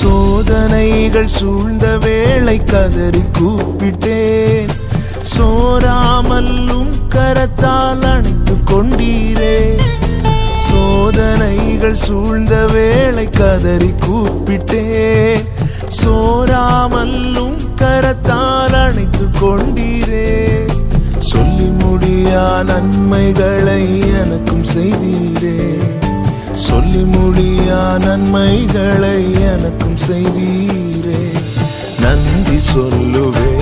சோதனைகள் சூழ்ந்த வேளை கதறி கூப்பிட்டேன். சோராமல்லும் கரத்தால் அணைத்து கொண்டீரே. சோதனைகள் சூழ்ந்த வேளை கதறி கூப்பிட்டேன். சோராமல்லும் கரத்தால் அணைத்து கொண்டீரே. சொல்லி முடியா நன்மைகளை எனக்கும் நன்மைகளை எனக்கும் செய்தீரே. நன்றி சொல்லுவே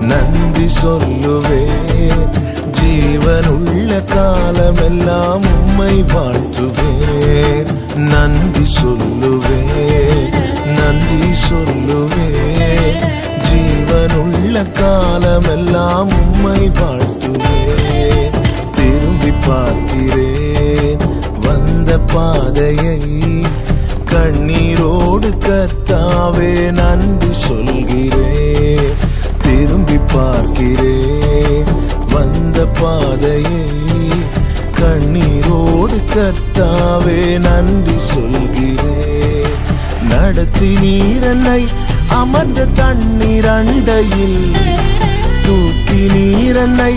நன்றி சொல்லுவே. ஜீவனுள்ள காலமெல்லாம் உம்மை வாழ்த்துவேன். நன்றி சொல்லுவேன் நன்றி சொல்லுவேன் ஜீவனுள்ள காலமெல்லாம் உம்மை வாழ்த்துவேன். திரும்பி பார்க்கிறேன் வந்த பாதையை கொடுக்கத்தாவே நன்றி சொல்கிறேன் திரும்பி பார்க்கிறேன் வந்த பாதையை கண்ணீரோடு கத்தாவே நன்றி சொல்கிறேன் நடத்தி நீரனை அமர்ந்த தண்ணீர் அண்டையில். தூக்கி நீரனை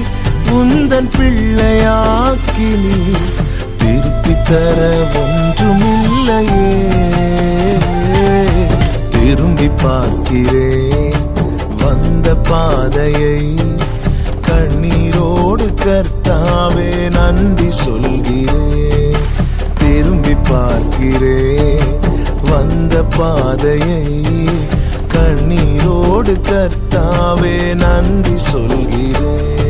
உந்தன் பிள்ளையாக்கி நீ திருப்பி தர திரும்பி பார்க்கிறேன். வந்த பாதையை கண்ணீரோடு கர்த்தாவே நன்றி சொல்கிறேன். திரும்பி பார்க்கிறேன். வந்த பாதையை கண்ணீரோடு கர்த்தாவே நன்றி சொல்கிறேன்.